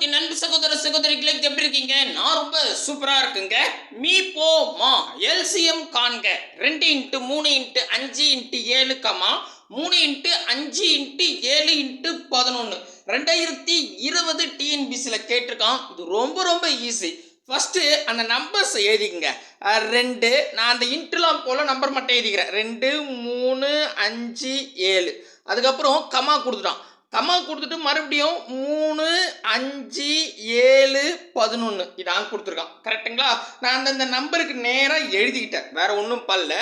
குடும்பத்தின் நண்பு சகோதர சகோதரிகளை எப்படி இருக்கீங்க? நான் ரொம்ப சூப்பரா இருக்குங்க. மீ போ மா. எல்சிஎம் காண்க. ரெண்டு இன்ட்டு மூணு இன்ட்டு அஞ்சு இன்ட்டு ஏழு கமா. மூணு இன்ட்டு அஞ்சு இன்ட்டு ஏழு இன்ட்டு பதினொன்று ரெண்டாயிரத்தி இருபது டிஎன்பிசியில் கேட்டிருக்கான். இது ரொம்ப ரொம்ப ஈஸி ஃபஸ்ட்டு அந்த நம்பர்ஸ் எழுதிக்கங்க. ரெண்டு. நான் அந்த இன்ட்டுலாம் போல் நம்பர் மட்டும் எழுதிக்கிறேன். ரெண்டு மூணு அஞ்சு ஏழு. அதுக்கப்புறம் கமா கொடுத்துட்டான். கமா கொடுத்துட்டு மறுபடியும் மூணு அஞ்சு ஏழு பதினொன்று இதான் கொடுத்துருக்கான். கரெக்டுங்களா நான் அந்தந்த நம்பருக்கு நேராக எழுதிக்கிட்டேன். வேற ஒன்றும் பல்ல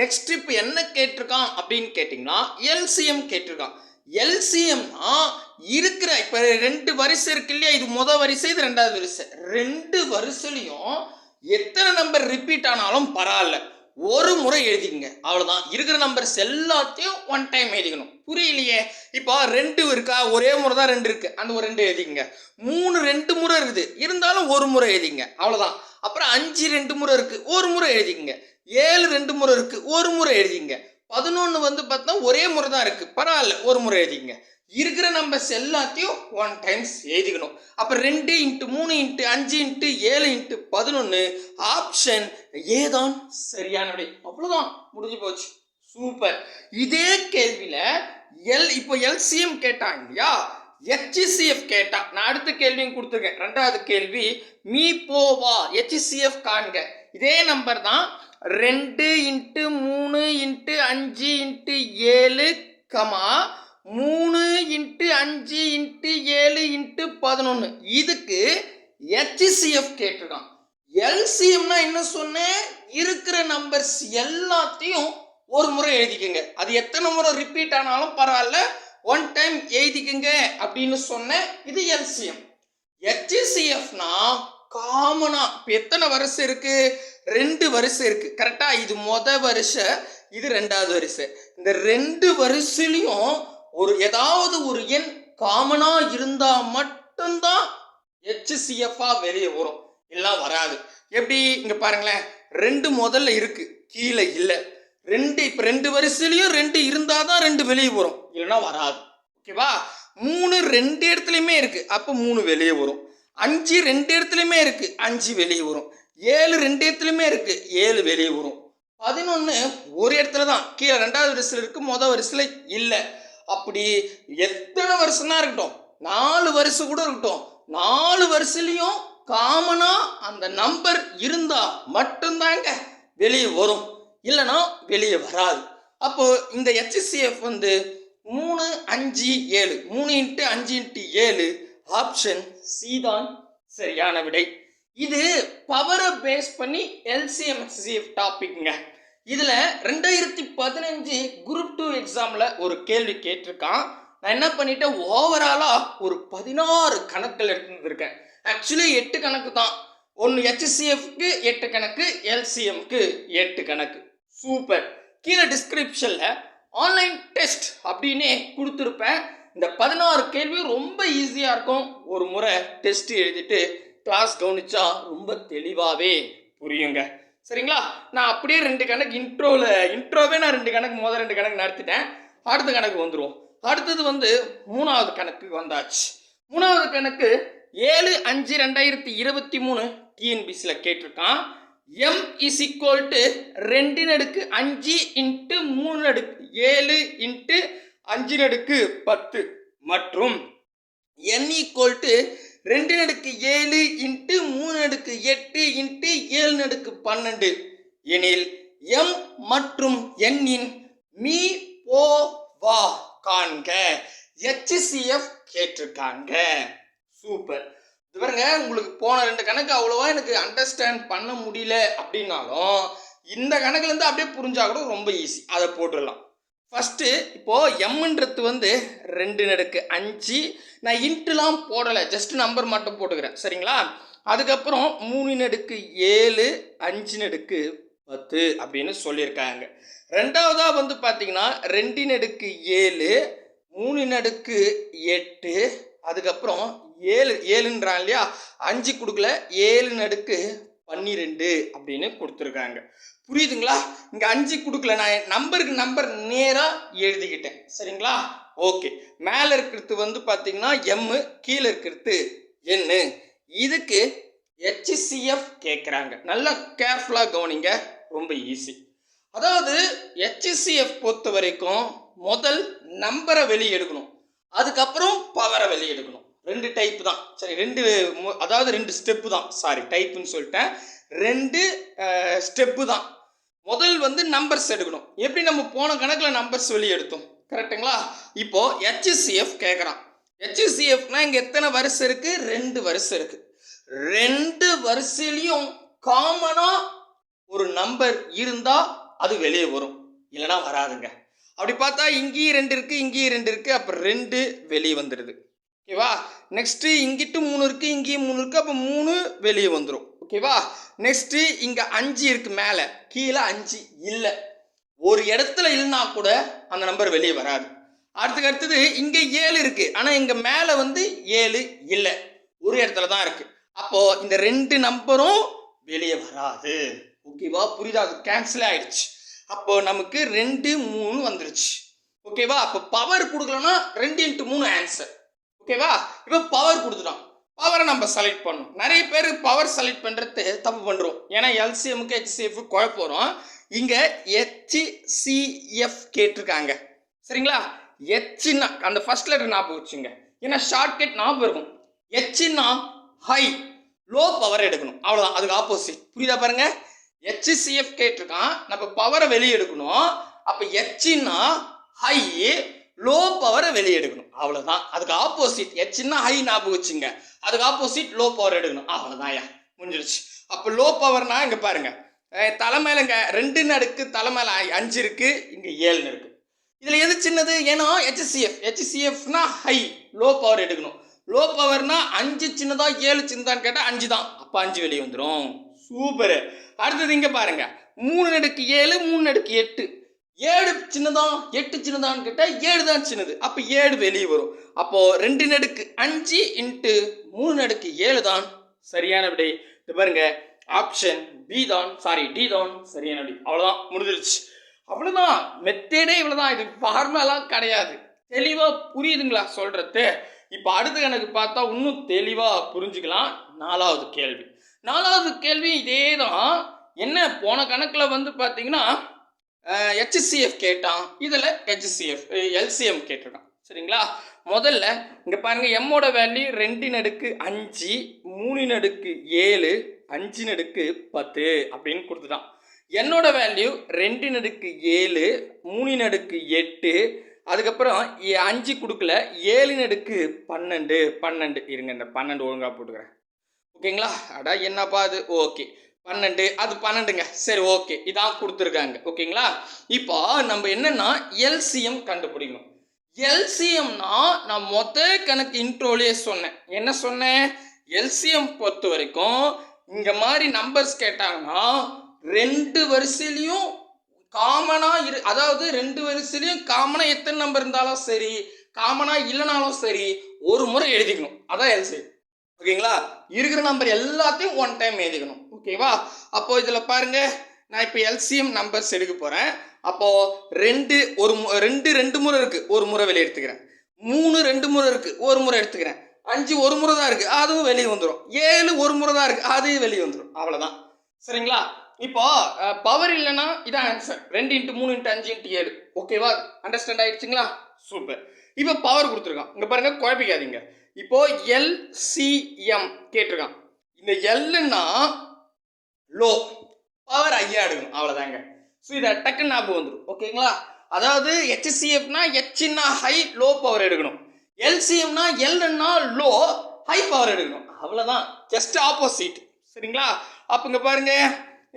நெக்ஸ்ட் இப்போ என்ன கேட்டிருக்கான் அப்படின்னு கேட்டிங்கன்னா எல்சிஎம் கேட்டிருக்கான். எல்சிஎம்னா இருக்கிற இப்போ ரெண்டு வரிசை இருக்கு இல்லையா? இது முத வரிசை இது ரெண்டாவது வரிசை. ரெண்டு வரிசையிலையும் எத்தனை நம்பர் ரிப்பீட் ஆனாலும் பரவாயில்ல. ஒரு முறை எழுதிக்கங்க. அவ்வளோதான் இருக்கிற நம்பர்ஸ் எல்லாத்தையும் ஒன் டைம் எழுதிக்கணும். புரியலையே? இப்போ ரெண்டு இருக்கா? ஒரே முறை தான் ரெண்டு இருக்குது அந்த ஒரு ரெண்டு எழுதிக்கங்க. மூணு ரெண்டு முறை இருக்குது. இருந்தாலும் ஒரு முறை எழுதிங்க அவ்வளோதான் அப்புறம் அஞ்சு ரெண்டு முறை இருக்குது ஒரு முறை எழுதிக்கங்க. ஏழு ரெண்டு முறை இருக்குது ஒரு முறை எழுதிங்க பதினொன்று வந்து பார்த்தா ஒரே முறை தான் இருக்குது பரவாயில்ல. ஒரு முறை எழுதிங்க இருக்கிற நம்பர்ஸ் எல்லாத்தையும் ஒன் டைம்ஸ் எழுதிக்கணும். அப்போ ரெண்டு இன்ட்டு மூணு இன்ட்டு அஞ்சு இன்ட்டு ஏழு இன்ட்டு பதினொன்று ஆப்ஷன் ஏதான் சரியான விடை. அவ்வளோதான் முடிஞ்சு போச்சு. சூப்பர் இதே கேள்வியில் எல் இப்போ எல்சிஎம் கேட்டான் இல்லையா? ஹெச்சிசிஎஃப் கேட்டான் நான் அடுத்த கேள்வியும் கொடுத்துருக்கேன். ரெண்டாவது கேள்வி மீ போவா ஹெச்சிசிஎஃப் காண்க. இதே நம்பர் தான் ரெண்டு இன்ட்டு மூணு இன்ட்டு அஞ்சு இன்ட்டு ஏழு கமா மூணு இன்ட்டு அஞ்சு இன்ட்டு ஏழு இன்ட்டு பதினொன்று இதுக்கு ஹெச்சிசிஎஃப் கேட்டிருக்கான். எல்சிஎம்னா என்ன சொன்னேன் இருக்கிற நம்பர்ஸ் எல்லாத்தையும் ஒரு முறை எழுதிக்கங்க. அது எத்தனை முறை ரிப்பீட் ஆனாலும் பரவாயில்ல. ஒன் டைம் எழுதிக்கங்க அப்படின்னு சொன்னேன் இது எல்சிஎம் ஹெச்சிசிஎஃப்னா காமனா இப்போ எத்தனை வரிசை இருக்கு? ரெண்டு வரிசை இருக்கு. கரெக்டா இது மொத வருஷம் இது ரெண்டாவது வரிசை. இந்த ரெண்டு வரிசையிலையும் ஒரு ஏதாவது ஒரு எண் காமனா இருந்தா மட்டும்தான் ஹெச்சிசிஎஃப்ஆ வெளியே வரும். எல்லாம் வராது. எப்படி? இங்க பாருங்களேன். ரெண்டு முதல்ல இருக்கு. கீழே இல்லை. ரெண்டு இப்போ ரெண்டு வரிசையிலையும் ரெண்டு இருந்தால் தான் ரெண்டு வெளியே வரும். இல்லைன்னா வராது. ஓகேவா மூணு ரெண்டு இடத்துலையுமே இருக்கு. அப்போ மூணு வெளியே வரும். அஞ்சு ரெண்டு இடத்துலையுமே இருக்கு. அஞ்சு வெளியே வரும். ஏழு ரெண்டு இடத்துலையுமே இருக்கு. ஏழு வெளியே வரும். பதினொன்று ஒரு இடத்துல தான் கீழே ரெண்டாவது வரிசையில் இருக்கு. மொதல் வரிசையில் இல்லை. அப்படி எத்தனை வருஷம்னா இருக்கட்டும். நாலு வருஷம் கூட இருக்கட்டும். நாலு வருஷத்துலையும் காமனா அந்த நம்பர் இருந்தா மட்டும்தாங்க வெளியே வரும். இல்லைன்னா வெளியே வராது. அப்போ இந்த ஹெச்சிசிஎஃப் வந்து மூணு அஞ்சு ஏழு. மூணு இன்ட்டு அஞ்சு இன்ட்டு ஏழு ஆப்ஷன் சி தான் சரியான விடை. இது பவரை பேஸ் பண்ணி எல்சிஎம்எஸ்சிஎஃப் டாபிக்ங்க இதில் ரெண்டாயிரத்தி பதினஞ்சு குரூப் டூ எக்ஸாமில் ஒரு கேள்வி கேட்டிருக்கான். நான் என்ன பண்ணிட்டேன்? ஓவராலாக ஒரு பதினாறு கணக்கில் எடுத்துருக்கேன் ஆக்சுவலி எட்டு கணக்கு தான். ஒன்று ஹெச்சிசிஎஃப்க்கு எட்டு கணக்கு எல்சிஎம்க்கு எட்டு கணக்கு. சூப்பர் கீழே டிஸ்கிரிப்ஷனில் ஆன்லைன் டெஸ்ட் அப்படின்னே கொடுத்துருப்பேன். இந்த பதினாறு கேள்வி ரொம்ப ஈஸியாக இருக்கும். ஒரு முறை டெஸ்ட் எழுதிட்டு கிளாஸ் கவனிச்சா ரொம்ப தெளிவாகவே புரியுங்க. சரிங்களா? நான் அப்படியே ரெண்டு கணக்கு இன்ட்ரோவில் இன்ட்ரோவே நான் ரெண்டு கணக்கு முதல் ரெண்டு கணக்கு நடத்திட்டேன். அடுத்த கணக்கு வந்துடுவோம் அடுத்தது வந்து மூணாவது கணக்கு வந்தாச்சு. மூணாவது கணக்கு ஏழு அஞ்சு ரெண்டாயிரத்தி இருபத்தி மூணு டிஎன்பிசியில் கேட்டிருக்கான். எம் இஸ் ஈக்குவல் டு ரெண்டு நடுக்கு அஞ்சு இன்ட்டு மூணு நடுக்கு ஏழு இன்ட்டு அஞ்சு நடுக்கு பத்து. மற்றும் என் ஈக்குவல் டு ரெண்டு நடுக்கு ஏழு இன்ட்டு மூணு நடுக்கு எட்டு இன்ட்டு ஏழு நடுக்கு பன்னெண்டு. எனில் எம் மற்றும் எண்ணின் மீ போ வா காண்க. ஹெச்சிசிஎஃப் கேட்டிருக்காங்க. சூப்பர் இது பாருங்க உங்களுக்கு போன ரெண்டு கணக்கு அவ்வளோவா எனக்கு அண்டர்ஸ்டாண்ட் பண்ண முடியல அப்படின்னாலும் இந்த கணக்குலேருந்து அப்படியே புரிஞ்சா கூட ரொம்ப ஈஸி அதை போட்டுடலாம். ஃபஸ்ட்டு இப்போது எம்ன்றது வந்து ரெண்டு நடுக்கு அஞ்சு. நான் இன்ட்டுலாம் போடலை ஜஸ்ட் நம்பர் மட்டும் போட்டுக்கிறேன் சரிங்களா? அதுக்கப்புறம் மூணு நடுக்கு ஏழு அஞ்சு நடுக்கு பத்து அப்படின்னு சொல்லியிருக்காங்க. ரெண்டாவதாக வந்து பார்த்தீங்கன்னா ரெண்டு நடுக்கு ஏழு மூணு நடுக்கு எட்டு அதுக்கப்புறம் ஏழு ஏழுன்றான் இல்லையா? அஞ்சு கொடுக்கல ஏழு நடுக்கு பன்னிரெண்டு அப்படின்னு கொடுத்துருக்காங்க. புரியுதுங்களா? இங்கே அஞ்சு கொடுக்கல நான் நம்பருக்கு நம்பர் நேராக எழுதிக்கிட்டேன். சரிங்களா? ஓகே. மேலே இருக்கிறது வந்து பார்த்தீங்கன்னா எம்மு கீழே இருக்கிறது என்னு இதுக்கு ஹெச்சிசிஎஃப் கேட்குறாங்க நல்லா கேர்ஃபுல்லாக கவனிங்க. ரொம்ப ஈஸி அதாவது ஹெச்சிசிஎஃப் பொறுத்த வரைக்கும் முதல் நம்பரை வெளியே எடுக்கணும். அதுக்கப்புறம் பவரை வெளியே எடுக்கணும். ரெண்டு டைப் தான். சரி ரெண்டு அதாவது ரெண்டு ஸ்டெப்பு தான். சாரி டைப்புன்னு சொல்லிட்டேன். ரெண்டு ஸ்டெப்பு தான். முதல் வந்து நம்பர்ஸ் எடுக்கணும். எப்படி நம்ம போன கணக்கில் நம்பர்ஸ் வெளியே எடுத்தோம் கரெக்ட்டுங்களா இப்போ ஹெச்சிசிஎஃப் கேட்குறான் ஹெச்சிசிஎஃப்னா இங்கே எத்தனை வரிசை இருக்குது ரெண்டு வரிசை இருக்குது ரெண்டு வரிசையிலையும் காமனாக ஒரு நம்பர் இருந்தால் அது வெளியே வரும். இல்லைனா வராதுங்க. அப்படி பார்த்தா இங்கேயும் ரெண்டு இருக்குது இங்கேயும் ரெண்டு இருக்குது அப்போ ரெண்டு வெளியே வந்துடுது ஓகேவா நெக்ஸ்ட்டு இங்கிட்டு மூணு இருக்குது இங்கேயும் மூணு இருக்குது அப்போ மூணு வெளியே வந்துடும் ஓகேவா நெக்ஸ்ட்டு இங்கே அஞ்சு இருக்குது மேலே. கீழே அஞ்சு இல்லை. ஒரு இடத்துல இல்லைனா கூட அந்த நம்பர் வெளியே வராது. அடுத்துக்கு அடுத்தது இங்கே ஏழு இருக்குது ஆனால் இங்கே மேலே வந்து ஏழு இல்லை. ஒரு இடத்துல தான் இருக்குது அப்போது இந்த ரெண்டு நம்பரும் வெளியே வராது. ஓகேவா புரியுதா? அது கேன்சல் ஆயிடுச்சு. அப்போ நமக்கு ரெண்டு மூணு வந்துருச்சு. ஓகேவா அப்போ பவர் கொடுக்கலன்னா ரெண்டு இன்ட்டு மூணு ஆன்சர் ஓகேவா? இப்போ பவர் கொடுத்துட்டோம். பவரை நம்ம செலக்ட் பண்ணணும். நிறைய பேர் பவர் செலக்ட் பண்ணுறது தப்பு பண்ணுறோம் ஏன்னா எல்சிஎம்க்கு ஹெச்சிஎஃப் குழப்போகிறோம் வரும். இங்கே ஹெச்சிசிஎஃப் கேட்டிருக்காங்க. சரிங்களா? ஹெச்னா அந்த ஃபர்ஸ்ட் லெட்டர் ஞாபகம் வச்சுங்க. ஏன்னா ஷார்ட்கட் ஞாபகம் இருக்கும். ஹெச்னா ஹை லோ பவர் எடுக்கணும். அவ்வளோதான் அதுக்கு ஆப்போசிட் புரியுதா பாருங்க? ஹெச்சிசிஎஃப் கேட்டிருக்கான். நம்ம பவரை வெளியே எடுக்கணும். அப்போ ஹெச்னா ஹை லோ பவரை வெளியே எடுக்கணும். அவ்வளோதான் அதுக்கு ஆப்போசிட் சின்ன ஹை ஞாபகம் வச்சுங்க. அதுக்கு ஆப்போசிட் லோ பவர் எடுக்கணும். அவ்வளோதான் யா. முடிஞ்சிருச்சு. அப்போ லோ பவர்னா இங்கே பாருங்கள் தலைமையிலங்க தலை மேல இங்க ரெண்டுன்னு அடுக்கு தலை அஞ்சு இருக்குது இங்கே ஏழுன்னு நடுக்கு இதில் எது சின்னது? ஏன்னா ஹெச்சிசிஎஃப் ஹெச்சிசிஎஃப்னா ஹை லோ பவர் எடுக்கணும். லோ பவர்னா அஞ்சு சின்னதா ஏழு சின்னதான்னு கேட்டால் அஞ்சு தான் அப்போ அஞ்சு வெளியே வந்துடும் சூப்பரு. அடுத்தது இங்கே பாருங்கள் மூணு நடுக்கு ஏழு மூணு நடுக்கு எட்டு. ஏழு சின்னதா எட்டு சின்னதான்னு கேட்டால் ஏழு தான் சின்னது. அப்போ ஏழு வெளியே வரும். அப்போது ரெண்டு நடுக்கு அஞ்சு இன்ட்டு மூணு நடுக்கு ஏழு தான் சரியான விடை. இது பாருங்க ஆப்ஷன் பி தான். சாரி டி தான் சரியான விடை. அவ்வளோதான் முடிஞ்சிருச்சு. அவ்வளோதான் மெத்தேடே இவ்வளோதான் இது ஃபார்மலாக கிடையாது. தெளிவாக புரியுதுங்களா சொல்கிறது இப்போ அடுத்த கணக்கு பார்த்தா இன்னும் தெளிவாக புரிஞ்சுக்கலாம். நாலாவது கேள்வி. நாலாவது கேள்வி இதே தான் என்ன போன கணக்கில் வந்து பார்த்தீங்கன்னா ஹெச்சிசிஎஃப் கேட்டான். இதில் ஹெச்சிசிஎஃப் எல்சிஎம் கேட்டிருக்கான். சரிங்களா? முதல்ல இங்கே பாருங்கள் எம்மோட வேல்யூ ரெண்டின் அடுக்கு அஞ்சு மூணு நடுக்கு ஏழு அஞ்சு நடுக்கு பத்து அப்படின்னு கொடுத்துட்டான். என்னோட வேல்யூ ரெண்டு நடுக்கு ஏழு மூணு நடுக்கு எட்டு அதுக்கப்புறம் அஞ்சு கொடுக்கல ஏழு நடுக்கு பன்னெண்டு பன்னெண்டு. இருங்க இந்த பன்னெண்டு ஒழுங்காக போட்டுக்கிறேன். ஓகேங்களா? அடா என்னப்பா அது? ஓகே. பன்னெண்டு அது பன்னெண்டுங்க. சரி ஓகே இதான் கொடுத்துருக்காங்க. ஓகேங்களா? இப்போ நம்ம என்னன்னா எல்சிஎம் கண்டுபிடிக்கணும். எல்சிஎம்னா நான் மொத்த கணக்கு இன்ட்ரோலேயே சொன்னேன். என்ன சொன்னேன்? எல்சிஎம் பொறுத்த வரைக்கும் இங்க மாதிரி நம்பர்ஸ் கேட்டாங்கன்னா ரெண்டு வரிசையிலையும் காமனா இரு அதாவது ரெண்டு வரிசையிலையும் காமனா எத்தனை நம்பர் இருந்தாலும் சரி காமனா இல்லைனாலும் சரி ஒரு முறை எழுதிக்கணும். அதான் எல்சிஎம். ஓகேங்களா? இருக்கிற நம்பர் எல்லாத்தையும் ஒன் டைம் எழுதிக்கணும். ஓகேவா? அப்போ இதில் பாருங்க நான் இப்போ எல்சிஎம் நம்பர்ஸ் எடுக்க போகிறேன் அப்போ ரெண்டு ஒரு மு- ரெண்டு ரெண்டு முறை இருக்கு. ஒரு முறை வெளியே எடுத்துக்கிறேன். மூணு ரெண்டு முறை இருக்கு. ஒரு முறை எடுத்துக்கிறேன். அஞ்சு ஒரு முறை தான் இருக்கு. அதுவும் வெளியே வந்துடும் ஏழு ஒரு முறை தான் இருக்கு. அது வெளியே வந்துடும் அவ்வளோதான் சரிங்களா? இப்போ பவர் இல்லைன்னா இதான் ஆன்சர் ரெண்டு இன்ட்டு மூணு இன்ட்டு அஞ்சு இன்ட்டு ஏழு. ஓகேவா? அண்டர்ஸ்டாண்ட் ஆயிடுச்சுங்களா? சூப்பர் இப்போ பவர் கொடுத்துருக்கான். இங்கே பாருங்க குழப்பிக்காதீங்க. இப்போ எல்சிஎம் கேட்டிருக்கான். இந்த எல்லுன்னா லோ பவர் ஐயா எடுக்கணும். அவ்வளோதாங்க ஸோ இதை டக்குன்னு ஞாபகம் வந்துடும் ஓகேங்களா அதாவது ஹெச்சிஎஃப்னா ஹெச்னா ஹை லோ பவர் எடுக்கணும். எல்சிஎம்னா எல்னா லோ ஹை பவர் எடுக்கணும். அவ்வளோதான் ஜஸ்ட் ஆப்போசிட் சரிங்களா? அப்போ இங்கே பாருங்க.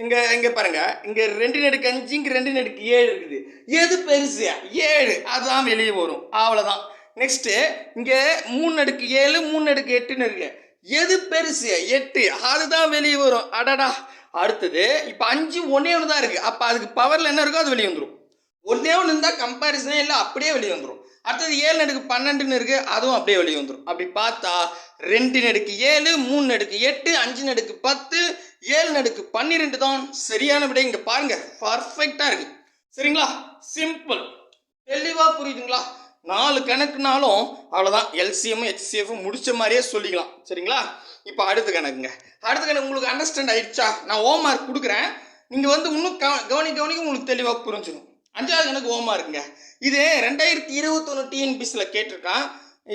இங்கே இங்கே பாருங்க. இங்கே ரெண்டு நெடுக்கு அஞ்சு இங்கே ரெண்டு நடுக்கு ஏழு இருக்குது. எது பெருசு? ஏழு. அதுதான் வெளியே வரும். அவ்வளோதான் நெக்ஸ்ட்டு இங்கே மூணு நடுக்கு ஏழு மூணு அடுக்கு எட்டுன்னு இருக்கு. எது பெருசு? எட்டு. அதுதான் வெளியே வரும். அடடா. அடுத்தது இப்போ அஞ்சு ஒன்றே ஒன்று தான் இருக்குது அப்போ அதுக்கு பவரில் என்ன இருக்கோ அது வெளியே வந்துடும் ஒன்றே ஒன்று இருந்தால் கம்பேரிசனே இல்லை அப்படியே வெளியே வந்துடும் அடுத்தது ஏழு நடுக்கு பன்னெண்டுன்னு இருக்குது அதுவும் அப்படியே வெளியே வந்துடும் அப்படி பார்த்தா ரெண்டு நடுக்கு ஏழு மூணு நடுக்கு எட்டு அஞ்சு நடுக்கு பத்து ஏழு நடுக்கு பன்னிரெண்டு தான் சரியான விட. இங்கே பாருங்க பர்ஃபெக்டாக இருக்குது சரிங்களா? சிம்பிள் தெளிவாக புரியுதுங்களா? நாலு கணக்குனாலும் அவ்வளோதான் எல்சிஎம் ஹெச்சிஎஃப் முடிச்ச மாதிரியே சொல்லிக்கலாம். சரிங்களா? இப்போ அடுத்த கணக்குங்க. அடுத்த கணக்கு உங்களுக்கு அண்டர்ஸ்டாண்ட் ஆயிடுச்சா? நான் ஓ மார்க் கொடுக்குறேன். நீங்கள் வந்து இன்னும் க கவனி கவனிக்க உங்களுக்கு தெளிவாக புரிஞ்சிடும் அஞ்சாவது கணக்கு ஓ மார்க்குங்க இது ரெண்டாயிரத்தி இருபத்தொன்று டிஎன்பிசியில் கேட்டிருக்கான்.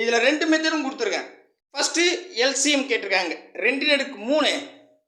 இதில் ரெண்டு மெத்தடும் கொடுத்துருக்கேன். ஃபஸ்ட்டு எல்சிஎம் கேட்டிருக்காங்க. ரெண்டு நடுக்கு மூணு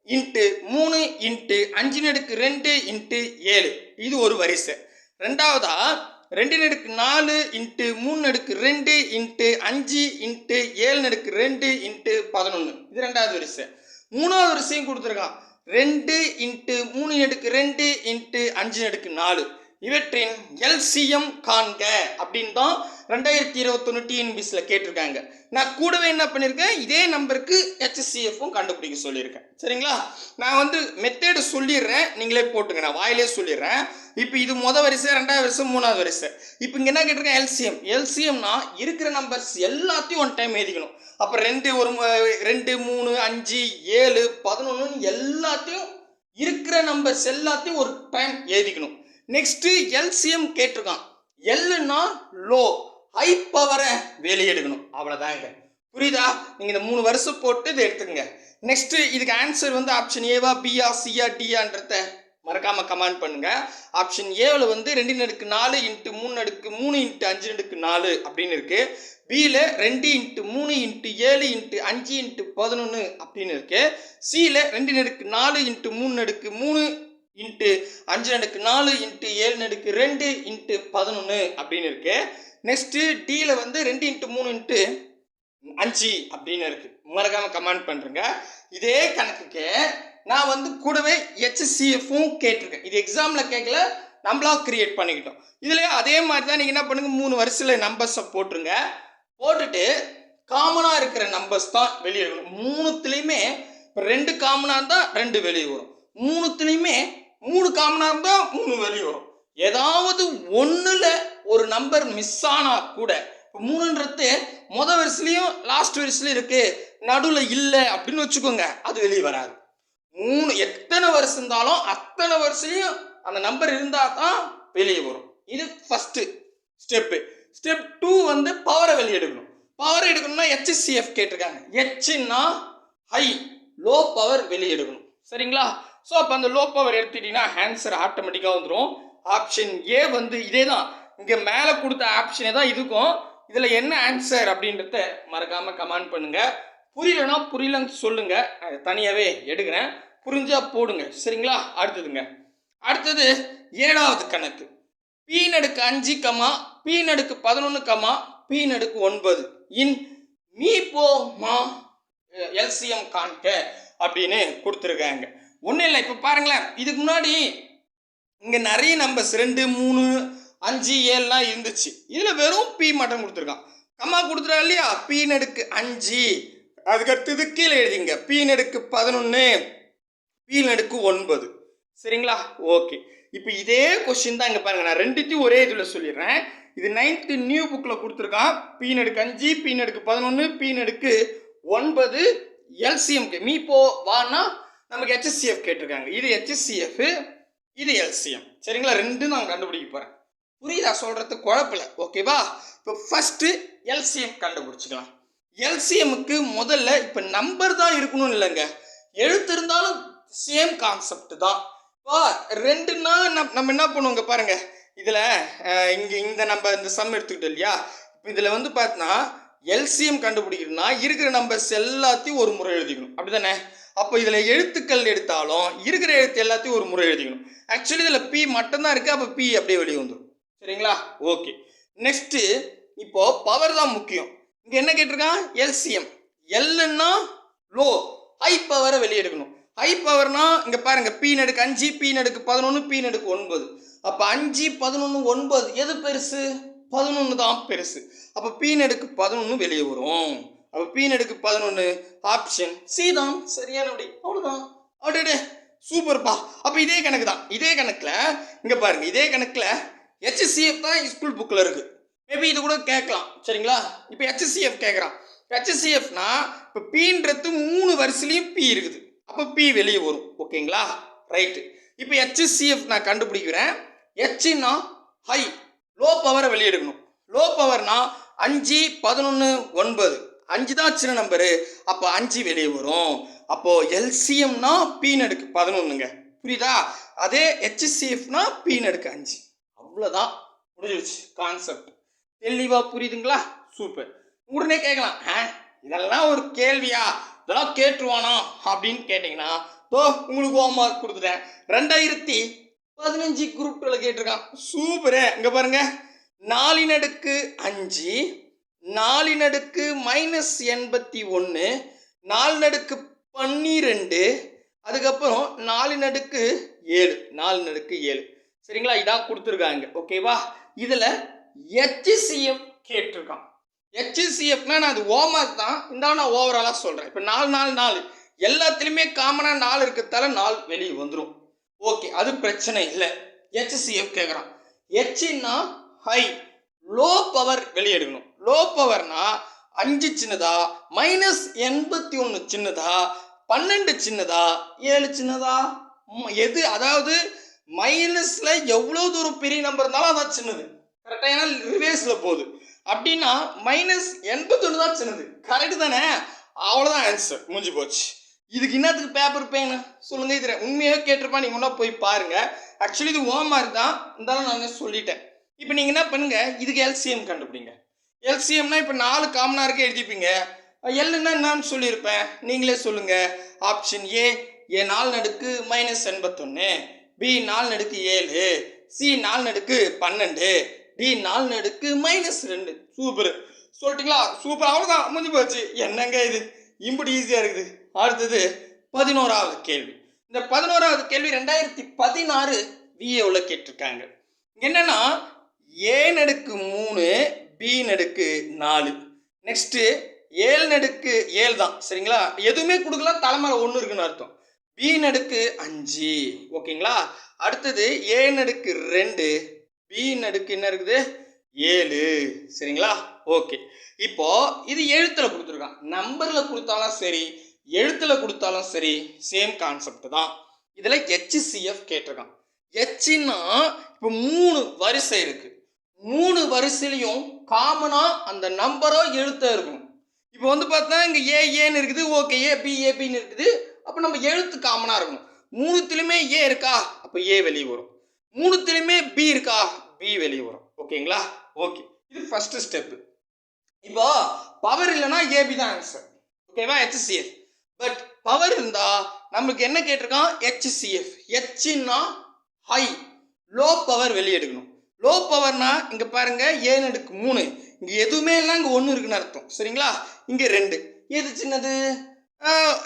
இன்ட்டு மூணு இன்ட்டு அஞ்சு நடுக்கு ரெண்டு இன்ட்டு ஏழு. இது ஒரு வரிசை. ரெண்டாவதாக ரெண்டு நடுக்கு நாலு இன்ட்டு மூணு நடுக்கு ரெண்டு இன்ட்டு அஞ்சு இன்ட்டு ஏழு நடுக்கு ரெண்டு இன்ட்டு பதினொன்று இது ரெண்டாவது வரிசை. மூணாவது வரிசையும் கொடுத்துருக்கான். ரெண்டு இன்ட்டு மூணு நடுக்கு ரெண்டு இன்ட்டு அஞ்சு நடுக்கு நாலு. இவற்றின் எல்சிஎம் காண்க. அப்படின்னு தான் ரெண்டாயிரத்தி இருபத்தொன்று டிஎன்பிஎஸ்சில் கேட்டிருக்காங்க. நான் கூடவே என்ன பண்ணியிருக்கேன் இதே நம்பருக்கு ஹெச்சிஎஃப்பும் கண்டுபிடிக்க சொல்லியிருக்கேன். சரிங்களா? நான் வந்து மெத்தேடு சொல்லிடுறேன். நீங்களே போட்டுங்க நான் வாயிலே சொல்லிடுறேன். இப்போ இது முத வரிசை ரெண்டாவது வரிசை மூணாவது வரிசை. இப்போ இங்கே என்ன கேட்டிருக்கேன்? எல்சிஎம் எல்சிஎம்னா இருக்கிற நம்பர்ஸ் எல்லாத்தையும் ஒன் டைம் எழுதிக்கணும். அப்போ ரெண்டு ஒரு ரெண்டு மூணு அஞ்சு ஏழு பதினொன்று எல்லாத்தையும் இருக்கிற நம்பர்ஸ் எல்லாத்தையும் ஒரு டைம் எழுதிக்கணும். நெக்ஸ்ட்டு எல்சிஎம் கேட்டிருக்கான். எல்லுன்னா லோ ஹை பவரை வெளியெடுக்கணும் அவ்வளோதாங்க புரியுதா? நீங்கள் இந்த மூணு வருஷம் போட்டு இதை எடுத்துக்கங்க. நெக்ஸ்ட்டு இதுக்கு ஆன்சர் வந்து ஆப்ஷன் ஏவா பிஆ சிஆர் டியான்றத மறக்காமல் கமெண்ட் பண்ணுங்க. ஆப்ஷன் ஏவில் வந்து ரெண்டு நடுக்கு நாலு இன்ட்டு மூணு நடுக்கு மூணு இன்ட்டு அஞ்சு நடுக்கு நாலு அப்படின்னு இருக்கு. பியில் ரெண்டு இன்ட்டு மூணு இன்ட்டு ஏழு இன்ட்டு அஞ்சு இன்ட்டு பதினொன்று அப்படின்னு இருக்கு. சியில் ரெண்டு நடுக்கு நாலு இன்ட்டு மூணு நடுக்கு மூணு இன்ட்டு அஞ்சு நடுக்கு நாலு இன்ட்டு ஏழு நடுக்கு ரெண்டு இன்ட்டு பதினொன்று அப்படின்னு இருக்கு. நெக்ஸ்ட்டு டியில் வந்து ரெண்டு இன்ட்டு மூணு இன்ட்டு அஞ்சு அப்படின்னு இருக்குது மறக்காமல் கமெண்ட் பண்ணுறேங்க இதே கணக்குக்கு நான் வந்து கூடவே ஹெச்சிஎஃப்பும் கேட்டிருக்கேன். இது எக்ஸாமில் கேட்கல நம்மளா கிரியேட் பண்ணிக்கிட்டோம். இதில் அதே மாதிரி தான் நீங்கள் என்ன பண்ணுங்கள் மூணு வருஷத்தில் நம்பர்ஸை போட்டுருங்க. போட்டுட்டு காமனாக இருக்கிற நம்பர்ஸ் தான் வெளியே வரும் மூணுத்துலேயுமே இப்போ ரெண்டு காமனாக இருந்தால் ரெண்டு வெளியே வரும். மூணுத்துலேயுமே மூணு காமனாக இருந்தால் மூணு வெளியே வரும். ஏதாவது ஒன்றில் ஒரு நம்பர் மிஸ் ஆனால் கூட இப்போ மூணுன்றது முத வரிசையிலையும் லாஸ்ட் வரிசையிலையும் இருக்கு. நடுவில் இல்லை அப்படின்னு வச்சுக்கோங்க அது வெளியே வராது. மூணு எத்தனை வருஷம் இருந்தாலும் அத்தனை வருஷலையும் அந்த நம்பர் இருந்தால் தான் வெளியே வரும். இது ஃபஸ்ட்டு ஸ்டெப்பு ஸ்டெப் டூ வந்து பவரை வெளியே எடுக்கணும். பவர் எடுக்கணும்னா ஹெச்சிசிஎஃப் கேட்டிருக்காங்க. ஹெச்னா ஹை லோ பவர் வெளியே எடுக்கணும். சரிங்களா? ஸோ அப்போ அந்த லோ பவர் எடுத்துட்டீங்கன்னா ஆன்சர் ஆட்டோமேட்டிக்காக வந்துடும் ஆப்ஷன் ஏ வந்து இதே தான் இங்கே மேலே கொடுத்த ஆப்ஷனே தான் இதுக்கும் இதில் என்ன ஆன்சர் அப்படின்றத மறக்காமல் கமெண்ட் பண்ணுங்கள் புரியலனா புரியலன்னு சொல்லுங்கள் தனியாகவே எடுக்கிறேன். புரிஞ்சா போடுங்க. சரிங்களா? அடுத்ததுங்க. அடுத்தது ஏழாவது கணக்கு. பி நடுக்கு அஞ்சு கமா பி நடுக்கு பதினொன்று கமா பி நடுக்கு ஒன்பது. இன் மீ போ மா எல்சிஎம் காண்க அப்படின்னு கொடுத்துருக்காங்க. ஒன்றும் இல்லை இப்போ பாருங்களேன். இதுக்கு முன்னாடி இங்கே நிறைய நம்பர்ஸ் ரெண்டு மூணு அஞ்சு ஏழுலாம் இருந்துச்சு. இதில் வெறும் பி மட்டும் கொடுத்துருக்கான். கம்மா கொடுத்துட்டா இல்லையா? பி நடுக்கு அஞ்சு. அதுக்கடுத்தது கீழே எழுதிங்க. பி நடுக்கு பதினொன்று பி நடுக்கு ஒன்பது. சரிங்களா? ஓகே இப்போ இதே கொஸ்டின் தான் இங்கே பாருங்கள் நான் ரெண்டுத்தையும் ஒரே இதில் சொல்லிடுறேன். இது நைன்த்து நியூ புக்கில் கொடுத்துருக்கான். பி நடுக்கு அஞ்சு பி நடுக்கு பதினொன்று பி நடுக்கு ஒன்பது எல்சிஎம்க்கு மீ போ வானா நமக்கு ஹெச்எஸ்சிஎஃப் கேட்டிருக்காங்க. இது ஹெச்எஸ்சிஎஃப் இது எல்சிஎம் சரிங்களா? ரெண்டும் நான் கண்டுபிடிக்க போகிறேன் புரியுதா சொல்கிறது குழப்பில்ல ஓகேவா இப்போ ஃபஸ்ட்டு எல்சிஎம் கண்டுபிடிச்சிக்கலாம். எல்சிஎம்முக்கு முதல்ல இப்போ நம்பர் தான் இருக்கணும் இல்லைங்க. எழுத்து இருந்தாலும் சேம் கான்செப்ட் தான். இப்போ ரெண்டுன்னா நம் நம்ம என்ன பண்ணுவோங்க பாருங்கள் இதில் இங்கே இந்த நம்ம இந்த சம் எடுத்துக்கிட்டோம் இல்லையா? இப்போ இதில் வந்து பார்த்தீங்கன்னா எல்சிஎம் கண்டுபிடிக்கணும்னா இருக்கிற நம்பர்ஸ் எல்லாத்தையும் ஒரு முறை எழுதிக்கணும். அப்படி தானே அப்போ இதில் எழுத்துக்கள் எடுத்தாலும் இருக்கிற எழுத்து எல்லாத்தையும் ஒரு முறை எழுதிக்கணும். ஆக்சுவலி இதில் பி மட்டும்தான் இருக்குது அப்போ பி அப்படியே வெளியே வந்துடும் சரிங்களா? ஓகே. நெக்ஸ்ட்டு இப்போ பவர் தான் முக்கியம். இங்கே என்ன கேட்டிருக்கான்? எல்சிஎம் எல்லுன்னா லோ ஹை பவரை வெளியெடுக்கணும் ஹை பவர்னா இங்கே பாருங்க பி நடுக்கு அஞ்சு பி நடுக்கு பதினொன்று பி நடுக்கு ஒன்பது. அப்போ அஞ்சு பதினொன்று ஒன்பது எது பெருசு? பதினொன்று தான் பெருசு. அப்போ பி நடுக்கு பதினொன்று வெளியே வரும். அப்போ பி நடுக்கு பதினொன்று ஆப்ஷன் சி தான். சரியான அப்படி அவ்வளோதான் அப்படியே சூப்பர்ப்பா அப்போ இதே கணக்கு தான் இதே கணக்கில் இங்கே பாருங்க இதே கணக்கில் ஹெச்சிஎஃப் தான் ஸ்கூல் புக்கில் இருக்குது மேபி இது கூட கேட்கலாம். சரிங்களா? இப்போ ஹெச்சிஎஃப் கேட்குறான். ஹெச்சிசிஎஃப்னா இப்போ பீன்றது மூணு வரிசையிலையும் பி இருக்குது. அப்போ பி வெளியே வரும். ஓகேங்களா? ரைட்டு இப்போ ஹெச்சிசிஎஃப் நான் கண்டுபிடிக்கிறேன். ஹெச்னா ஹை லோ பவரை வெளியே எடுக்கணும். லோ பவர்னா அஞ்சு பதினொன்று ஒன்பது. அஞ்சு தான் சின்ன நம்பரு அப்போ அஞ்சு வெளியே வரும். அப்போது எல்சிஎம்னா பீன் அடுக்கு பதினொன்றுங்க புரியுதா? அதே ஹெச்சிசிஎஃப்னா பீன் அடுக்கு அஞ்சு. அவ்வளோதான் முடிஞ்சிருச்சு கான்செப்ட் தெளிவாக புரியுதுங்களா? சூப்பர் உடனே கேட்கலாம் ஆ இதெல்லாம் ஒரு கேள்வியா? இதெல்லாம் கேட்டுருவானா? அப்படின்னு கேட்டிங்கன்னா தோ உங்களுக்கு ஹோம் மார்க் கொடுத்துட்டேன். ரெண்டாயிரத்தி பதினஞ்சு குரூப் கேட்டிருக்கான். சூப்பரு இங்கே பாருங்க. நாலினடுக்கு அஞ்சு நாலினடுக்கு மைனஸ் எண்பத்தி ஒன்று நாலு நடுக்கு பன்னிரெண்டு அதுக்கப்புறம் நாலு நடுக்கு ஏழு நாலு நடுக்கு ஏழு. சரிங்களா? இதான் கொடுத்துருக்காங்க. ஓகேவா இதில் ஹெச்சிசிஎஃப் கேட்டிருக்கான். ஹெச்சிசிஎஃப்னா நான் அது ஓமார்க் தான். இருந்தாலும் நான் ஓவராலாக சொல்கிறேன் இப்போ நாலு நாலு நாலு. எல்லாத்துலேயுமே காமனாக நாலு இருக்கிறதால நாலு வெளியே வந்துடும் ஓகே அது பிரச்சனை இல்லை. ஹெச்சிசிஎஃப் கேட்குறான் ஹெச்சின்னா ஹை லோ பவர் வெளியே எடுக்கணும். லோ பவர்னா அஞ்சு சின்னதா மைனஸ் எண்பத்தி ஒன்று சின்னதா பன்னெண்டு சின்னதா ஏழு சின்னதா எது? அதாவது மைனஸ்ல எவ்வளோ தூரம் பெரிய நம்பர் இருந்தாலும் அதான் சின்னது. கரெக்டாக ஏன்னா ரிவேர்ஸில் போகுது. அப்படின்னா மைனஸ் எண்பத்தொன்று தான் சின்னது. கரெக்டு தானே? அவ்வளோதான் ஆன்சர் முடிஞ்சு போச்சு. இதுக்கு என்னத்துக்கு பேப்பர் பேனு? சொல்லுங்க இதில். உண்மையாக கேட்டிருப்பா நீங்கள் ஒன்றா போய் பாருங்க. ஆக்சுவலி இது ஓமார்க் தான். இருந்தாலும் நான் சொல்லிட்டேன். இப்போ நீங்கள் என்ன பண்ணுங்க? இதுக்கு எல்சிஎம் கண்டுபிடிங்க. எல்சிஎம்னா இப்போ நாலு காமனாக இருக்க எழுதிப்பீங்க. எல்லுன்னா என்னன்னு சொல்லியிருப்பேன். நீங்களே சொல்லுங்க. ஆப்ஷன் ஏ ஏ நாலு நடுக்கு மைனஸ் எண்பத்தொன்று பி நாலு நடுக்கு ஏழு சி நாலு நடுக்கு பன்னெண்டு டி நாலு நடுக்கு மைனஸ் ரெண்டு. சூப்பர். சொல்லிட்டீங்களா? சூப்பர். அவ்வளோதான் முடிஞ்சு போச்சு. என்னங்க இது? இம்புட்டு ஈஸியாக இருக்குது. அடுத்தது பதினோராவது கேள்வி. இந்த பதினோராவது கேள்வி ரெண்டாயிரத்தி பதினாறு விஏவில் கேட்டிருக்காங்க. என்னன்னா ஏ நடுக்கு மூணு பி நடுக்கு நாலு. நெக்ஸ்ட்டு ஏழு நடுக்கு ஏழு தான். சரிங்களா? எதுவுமே கொடுக்கலாம் தலைமுறை ஒன்று இருக்குன்னு அர்த்தம். பி நடுக்கு அஞ்சு. ஓகேங்களா? அடுத்தது ஏ நடுக்கு ரெண்டு. பி நடுக்கு என்ன இருக்குது? ஏழு. சரிங்களா? ஓகே. இப்போ இது எழுத்துல கொடுத்துருக்கான். நம்பர்ல கொடுத்தாலும் சரி எழுத்துல கொடுத்தாலும் சரி சேம் கான்செப்ட் தான். இதுல ஹெச்சிசிஎஃப் கேட்டிருக்கான். ஹெச்னா இப்போ மூணு வரிசை இருக்கு. மூணு வரிசையிலையும் காமனா அந்த நம்பரோ எழுத்தா இருக்கும். இப்போ வந்து பார்த்தா இங்க ஏ ஏன்னு இருக்குது. ஓகே ஏ பி இருக்குது. அப்போ நம்ம எழுத்து காமனாக இருக்கணும். மூணுத்திலுமே ஏ இருக்கா? அப்போ ஏ வெளியே வரும். மூணுத்திலுமே பி இருக்கா? பி வெளியே வரும். ஓகேங்களா ஓகே இது ஃபர்ஸ்ட் ஸ்டெப்பு இப்போ பவர் இல்லைன்னா ஏபி தான் ஆன்சர் ஓகேவா ஹெச்சிஎஃப் பட் பவர் இருந்தா நம்மளுக்கு என்ன கேட்டிருக்கான்? ஹெச்சிஎஃப் ஹெச்னா ஹை லோ பவர் வெளியே எடுக்கணும். லோ பவர்னா இங்கே பாருங்க ஏழு எடுக்கு மூணு. இங்கே எதுவுமே இல்லை இங்கே ஒன்று இருக்குன்னு அர்த்தம். சரிங்களா? இங்கே ரெண்டு. எது சின்னது?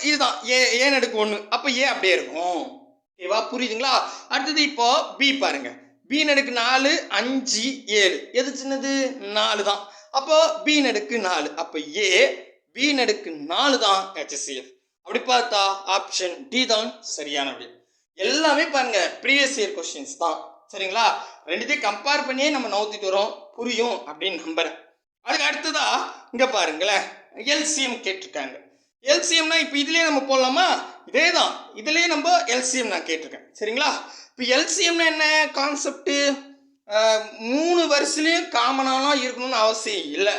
இதுதான். ஏ ஏன் அடுக்கு ஒன்று அப்போ ஏ அப்படியே இருக்கும். ஓகேவா? புரியுதுங்களா? அடுத்தது இப்போ பி பாருங்க. பி நடுக்கு நாலு அஞ்சு ஏழு. எது சின்னது? நாலு தான். அப்போ பி நடுக்கு நாலு. அப்போ ஏ பி நடுக்கு நாலு தான் ஹெச்சிஎஃப் அப்படி பார்த்தா ஆப்ஷன் டி தான் சரியான விடை எல்லாமே பாருங்க ப்ரீவியஸ் இயர் கொஸ்டின்ஸ் தான். சரிங்களா? ரெண்டுத்தையும் கம்பேர் பண்ணியே நம்ம நோத்திட்டு வரோம். புரியும் அப்படின்னு நம்புறேன். அதுக்கு அடுத்ததா இங்கே பாருங்களேன். எல்சிஎம் கேட்டிருக்காங்க. எல்சிஎம்னா இப்போ இதுலேயே நம்ம போடலாமா? இதே தான் இதுலயே நம்ம எல்சிஎம் நான் கேட்டிருக்கேன். சரிங்களா? இப்போ எல்சிஎம்னா என்ன? கான்செப்ட்டு மூணு வருஷத்துலேயும் காமனாலாம் இருக்கணும்னு அவசியம் இல்லை.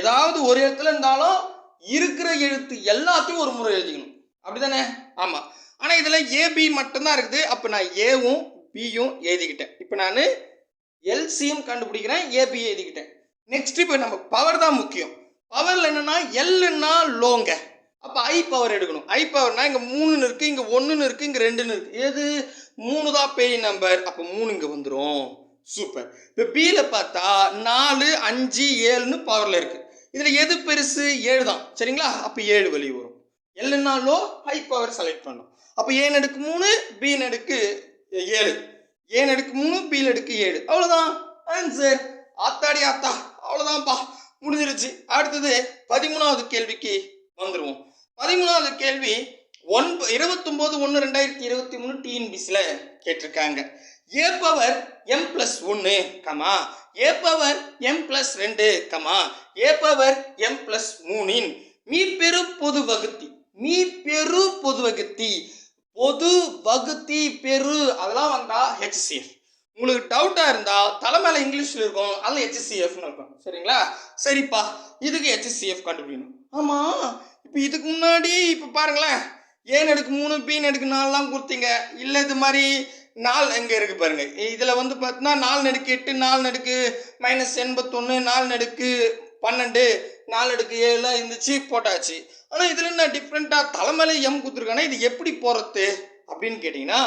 ஏதாவது ஒரு இடத்துல இருந்தாலும் இருக்கிற எழுத்து எல்லாத்தையும் ஒரு முறை எழுதிக்கணும். அப்படிதானே? ஆமாம் ஆனால் இதில் ஏபி மட்டும்தான் இருக்குது. அப்போ நான் ஏவும் பியும் எழுதிக்கிட்டேன். இப்போ நான் எல்சிஎம் கண்டுபிடிக்கிறேன். ஏபி எழுதிக்கிட்டேன். நெக்ஸ்ட் இப்போ நம்ம பவர் தான் முக்கியம். பவரில் என்னென்னா எல்லுன்னா லோங்க. அப்போ ஐ பவர் எடுக்கணும். ஐ பவர்னா இங்கே மூணுன்னு இருக்குது இங்கே ஒன்றுன்னு இருக்குது இங்கே ரெண்டுன்னு இருக்குது எது? மூணு தான் பெரிய நம்பர் அப்போ மூணு இங்கே வந்துடும் சூப்பர் இப்போ பியில் பார்த்தா நாலு அஞ்சு ஏழுன்னு பவரில் இருக்குது இதில் எது பெருசு? ஏழு தான். சரிங்களா? அப்போ ஏழு வழி வரும். எல்லுன்னா ஹை பவர் செலக்ட் பண்ணும் அப்போ ஏ நடுக்கு மூணு பி நடுக்கு ஏழு. ஏ நடுக்கு மூணு பி நடுக்கு ஏழு. அவ்வளோதான் ஆன்சர் ஆத்தாடி ஆத்தா. அவ்வளோதான்ப்பா முடிஞ்சிருச்சு. அடுத்தது பதிமூணாவது கேள்விக்கு வந்துடுவோம் பதிமூணாவது கேள்வி. ஒன்ப இருபத்தொம்போது ஒன்று ரெண்டாயிரத்தி இருபத்தி மூணு டிஎன்பிசியில் கேட்டிருக்காங்க. ஏ பவர் எம் ப்ளஸ் ஒன்று comma. A power M plus ரெண்டு comma. A power M plus மூணின் மீ பெரு பொது வகுத்தி மீ பெரு பொது வகுத்தி பொது வகுத்தி பெரு அதெல்லாம் வந்தா ஹெச்சிஎஃப் உங்களுக்கு டவுட்டாக இருந்தால் தலைமையில் இங்கிலீஷில் இருக்கும் அதில் ஹெச்சிசிஎஃப்னு இருக்கும். சரிங்களா? சரிப்பா இதுக்கு ஹெச்சிசிஎஃப் கண்டுபிடிக்கணும். ஆமாம் இப்போ இதுக்கு முன்னாடி இப்போ பாருங்களேன். ஏன் எடுக்கு மூணு பீன் எடுக்கு நாலுலாம் கொடுத்தீங்க. இல்லை இது மாதிரி நாள் எங்கே இருக்குது பாருங்கள் இதில் வந்து பார்த்தீங்கன்னா நாலு நடுக்கு எட்டு நாலு நடுக்கு மைனஸ் எண்பத்தொன்று நாலு நடுக்கு பன்னெண்டு நாலு அடுக்கு ஏழுலாம் இருந்துச்சு போட்டாச்சு. ஆனால் இதில் என்ன டிஃப்ரெண்ட்டாக தலைமையில எம் கொடுத்துருக்கானா இது எப்படி போகிறது அப்படின்னு கேட்டிங்கன்னா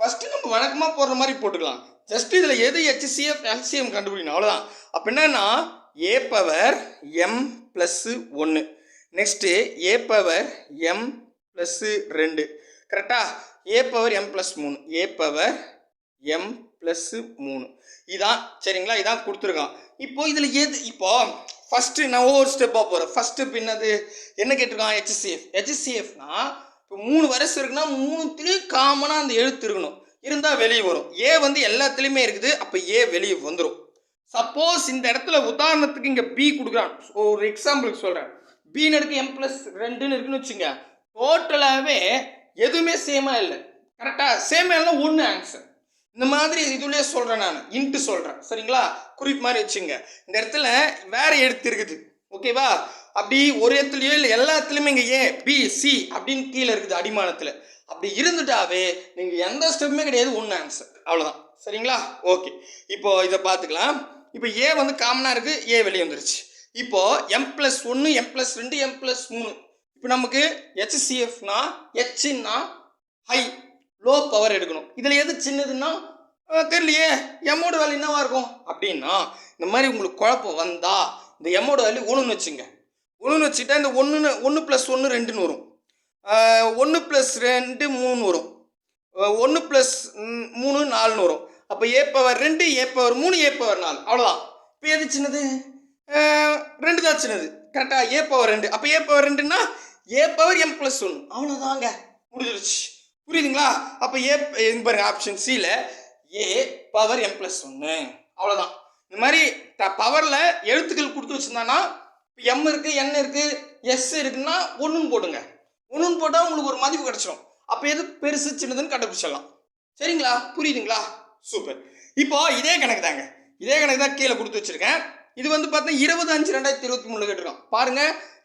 ஃபஸ்ட்டு நம்ம வழக்கமாக போடுற மாதிரி போட்டுக்கலாம். ஜஸ்ட் இதில் எது ஹெச்சிஎஃப் எல்சிஎம் கண்டுபிடிக்கணும் அவ்வளோதான் அப்போ என்னன்னா ஏ பவர் எம் ப்ளஸ்ஸு ஒன்று next A power M plus ரெண்டு. கரெக்டா ஏ பவர் எம் ப்ளஸ் மூணு. ஏ பவர் எம் ப்ளஸ்ஸு மூணு. இதான் சரிங்களா? இதான் கொடுத்துருக்கான். இப்போ இதில் எது இப்போ ஃபஸ்ட்டு நான் ஒவ்வொரு ஸ்டெப்பாக போகிறேன் ஃபஸ்ட்டு பின்னது என்ன கேட்டிருக்கான்? ஹெச்சிசிஎஃப் ஹெச்சிசிஎஃப்னா இப்போ மூணு வருஷம் இருக்குன்னா மூணுத்துலேயும் காமனாக அந்த எழுத்து இருக்கணும். இருந்தால் வெளியே வரும். ஏ வந்து எல்லாத்துலேயுமே இருக்குது. அப்போ ஏ வெளியே வந்துடும் சப்போஸ் இந்த இடத்துல உதாரணத்துக்கு இங்கே பி கொடுக்குறான். ஒரு எக்ஸாம்பிளுக்கு சொல்கிறேன் பின்னு இருக்கு எம் ப்ளஸ் ரெண்டுன்னு இருக்குன்னு வச்சுங்க. டோட்டலாகவே எதுவுமே சேமாக இல்லை. கரெக்டாக சேமாக இல்லை ஒன்று ஆன்சர் இந்த மாதிரி இதுலேயே சொல்கிறேன் நான். இன்ட்டு சொல்கிறேன் சரிங்களா? குறிப்பு மாதிரி வச்சுங்க. இந்த இடத்துல வேற எடுத்து இருக்குது. ஓகேவா அப்படி ஒரு இடத்துலையோ இல்லை எல்லா இடத்துலையுமே இங்கே ஏ பி சி அப்படின்னு கீழே இருக்குது அடிமானத்தில். அப்படி இருந்துட்டாவே நீங்கள் எந்த ஸ்டெப்புமே கிடையாது ஒன்று ஆன்சர் அவ்வளோதான் சரிங்களா? ஓகே இப்போ இதை பார்த்துக்கலாம். இப்போ ஏ வந்து காமனாக இருக்குது ஏ வெளியே வந்துருச்சு. இப்போ எம் ப்ளஸ் ஒன்று எம் ப்ளஸ் ரெண்டு எம் ப்ளஸ் மூணு இப்போ நமக்கு ஹெச்சிஎஃப்னா ஹெச்னா ஹை லோ பவர் எடுக்கணும். இதில் எது சின்னதுன்னா தெரியலையே எம்மோட வேல்யூ என்னவா இருக்கும்? அப்படின்னா இந்த மாதிரி உங்களுக்கு குழப்பம் வந்தா இந்த எம்மோட வேல்யூ ஒன்றுன்னு வச்சுங்க. ஒன்றுன்னு வச்சுக்கிட்டா இந்த ஒன்று ஒன்று ப்ளஸ் ஒன்று ரெண்டுன்னு வரும். ஒன்று ப்ளஸ் ரெண்டு மூணு வரும். ஒன்று ப்ளஸ் மூணு நாலுன்னு வரும். அப்போ ஏ பவர் ரெண்டு ஏ பவர் மூணு ஏ பவர் நாலு. அவ்வளோதான் இப்போ எது சின்னது? ரெண்டு தான் சின்னது கரெக்டாக ஏ பவர் ரெண்டு. அப்போ A power ரெண்டுன்னா A power M plus one அவ்வளோதாங்க முடிஞ்சிருச்சு. புரியுதுங்களா? அப்போ ஏ இங்க பாருங்க ஆப்ஷன் சியில் ஏ பவர் எம் ப்ளஸ் ஒன்று அவ்வளோதான் இந்த மாதிரி த பவரில் எழுத்துக்கள் கொடுத்து வச்சுருந்தாங்கன்னா இப்போ எம் இருக்குது என் இருக்குது எஸ் இருக்குன்னா ஒன்றுன்னு போடுங்க. ஒன்றுன்னு போட்டால் உங்களுக்கு ஒரு மதிப்பு கிடச்சிடும் அப்போ எது பெருசு சின்னதுன்னு கண்டுபிடிச்சிடலாம். சரிங்களா? புரியுதுங்களா? சூப்பர் இப்போ இதே கணக்கு தாங்க இதே கணக்கு தான் கீழே கொடுத்து வச்சிருக்கேன். இது வந்து பார்த்தீங்கன்னா இருபது அஞ்சு ரெண்டாயிரத்தி இருபத்தி மூணு கேட்டிருக்கோம் பாருங்க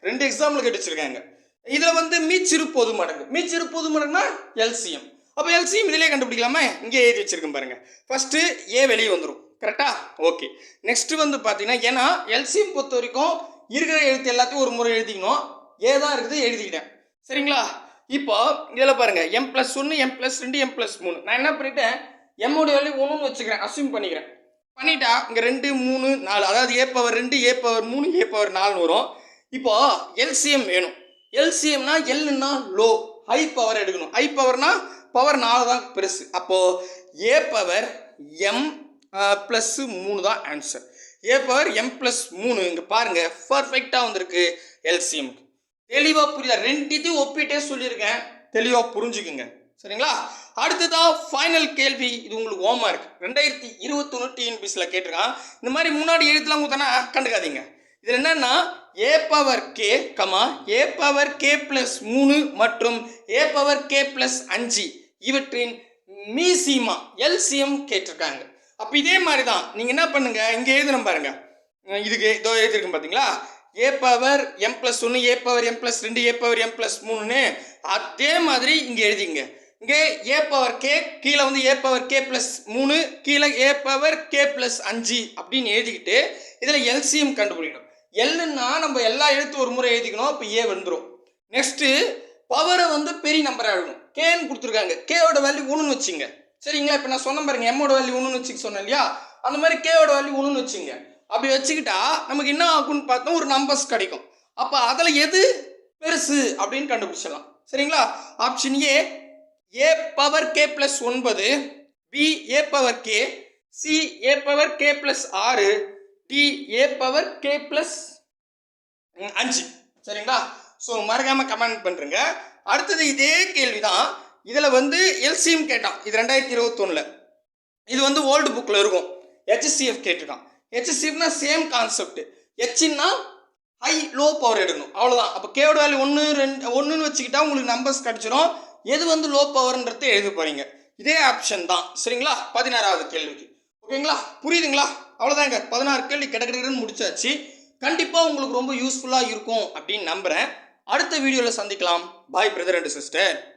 ரெண்டு எக்ஸாம்பிள் கேட்டு வச்சிருக்காங்க. இதில் வந்து மீச்சிறு பொது மடங்கு. மீச்சிறு பொது மடங்குனா எல்சிஎம் அப்போ எல்சிஎம் இதிலே கண்டுபிடிக்கலாமா? இங்கே எழுதி வச்சிருக்கேன் பாருங்க. ஃபர்ஸ்ட் ஏ வெளியே வந்துடும் கரெக்டா ஓகே நெக்ஸ்ட் வந்து பார்த்தீங்கன்னா ஏன்னா எல்சிஎம் பொறுத்த வரைக்கும் இருக்கிற எழுத்து எல்லாத்தையும் ஒரு முறை எழுதிக்கணும். ஏ தான் இருக்குது எழுதிக்கிட்டேன். சரிங்களா? இப்போ இதில் பாருங்க எம் ப்ளஸ் ஒன்று எம் ப்ளஸ் ரெண்டு எம் ப்ளஸ் மூணு. நான் என்ன பண்ணிட்டேன்? எம்மோட வேல்யூ ஒன்றுன்னு வச்சுக்கிறேன் அசியூம் பண்ணிக்கிறேன். பண்ணிட்டா இங்கே ரெண்டு மூணு நாலு. அதாவது ஏ பவர் ரெண்டு ஏ பவர் மூணு ஏ பவர் நாலுன்னு வரும். இப்போ எல்சிஎம் வேணும். எல்சிஎம்னா எல்லுன்னா லோ ஹை பவர் எடுக்கணும். ஹை பவர்னா பவர் நாலு தான் பெருசு. அப்போது ஏ பவர் எம் ப்ளஸ்ஸு மூணு தான் answer A power M plus மூணு. இங்கே பாருங்கள் பர்ஃபெக்டாக வந்திருக்கு எல்சிஎம் தெளிவாக புரியல. ரெண்டுத்தையும் ஒப்பிட்டே சொல்லியிருக்கேன். தெளிவாக புரிஞ்சுக்குங்க. சரிங்களா? அடுத்ததா ஃபைனல் கேள்வி. இது உங்களுக்கு ஓமா இருக்கு ரெண்டாயிரத்தி இருபத்தொன்று டிஎன்பிஸில் கேட்டிருக்கான். இந்த மாதிரி முன்னாடி எழுத்துலாம் கொடுத்தனா கண்டுக்காதீங்க. இதில் என்னன்னா A power K comma A power K plus மூணு மற்றும் ஏ பவர் கே ப்ளஸ் அஞ்சு. இவற்றின் மீசிமா எல்சிஎம் கேட்டிருக்காங்க. அப்போ இதே மாதிரி தான் நீங்கள் என்ன பண்ணுங்க? இங்கே எழுதணும் பாருங்க. இதுக்கு இதோ எழுதிருக்கும் பார்த்தீங்களா ஏ பவர் எம் ப்ளஸ் ஒன்று ஏ பவர் எம் ப்ளஸ் ரெண்டு ஏ பவர் எம் ப்ளஸ் மூணுன்னு அதே மாதிரி இங்கே எழுதிங்க இங்கே ஏ பவர் கே கீழே வந்து ஏ பவர் கே ப்ளஸ் மூணு கீழே ஏ பவர் கே ப்ளஸ் அஞ்சு அப்படின்னு எழுதிக்கிட்டு இதில் எல்சிஎம் கண்டுபிடிக்கணும். எல்லுன்னா நம்ம எல்லா எழுத்து ஒரு முறை எழுதிக்கணும் இப்போ ஏ வந்துடும் நெக்ஸ்ட்டு பவரை வந்து பெரிய நம்பராக எழுதணும். கேன்னு கொடுத்துருக்காங்க. கேவோட வேல்யூ ஒன்றுன்னு வச்சுங்க சரிங்களா? இப்போ நான் சொன்ன பாருங்க எம்மோட வேல்யூ ஒன்றுன்னு வச்சுக்க சொன்னேன் இல்லையா? அந்த மாதிரி கேவோட வேல்யூ ஒன்றுன்னு வச்சுங்க அப்படி வச்சுக்கிட்டா நமக்கு என்ன ஆகும்னு பார்த்தா ஒரு நம்பர்ஸ் கிடைக்கும். அப்போ அதில் எது பெருசு அப்படின்னு கண்டுபிடிச்சிடலாம். சரிங்களா? Option A A power K plus ஒன்பது B A power K C A power K plus ஆறு D A power K plus அஞ்சு. சரிங்களா? ஸோ மறக்காமல் கமெண்ட் பண்ணுறங்க அடுத்தது இதே கேள்வி தான் இதில் வந்து எல்சிஎம் கேட்டான். இது ரெண்டாயிரத்தி இருபத்தொன்னில். இது வந்து ஓல்டு புக்கில் இருக்கும். ஹெச்சிஎஃப் கேட்டிருக்கான். ஹெச்சிஎஃப்னா சேம் கான்செப்ட் ஹெச்னா ஹை லோ பவர் எடுக்கணும். அவ்வளோதான் அப்போ கேவோட வேல்யூ ஒன்று ரெண்டு ஒன்றுன்னு வச்சுக்கிட்டா உங்களுக்கு நம்பர்ஸ் கிடச்சிரும். எது வந்து லோ பவர்ன்றதை எழுத போகிறீங்க இதே ஆப்ஷன் தான். சரிங்களா? பதினாறாவது கேள்விக்கு. ஓகேங்களா? புரியுதுங்களா? அவ்வளோதாங்க பதினாறு கேள்வி கிடக்கிறதுன்னு முடிச்சாச்சு. கண்டிப்பாக உங்களுக்கு ரொம்ப யூஸ்ஃபுல்லாக இருக்கும் அப்படின்னு நம்புகிறேன் அடுத்த வீடியோவில் சந்திக்கலாம். பாய் பிரதர் அண்ட் சிஸ்டர்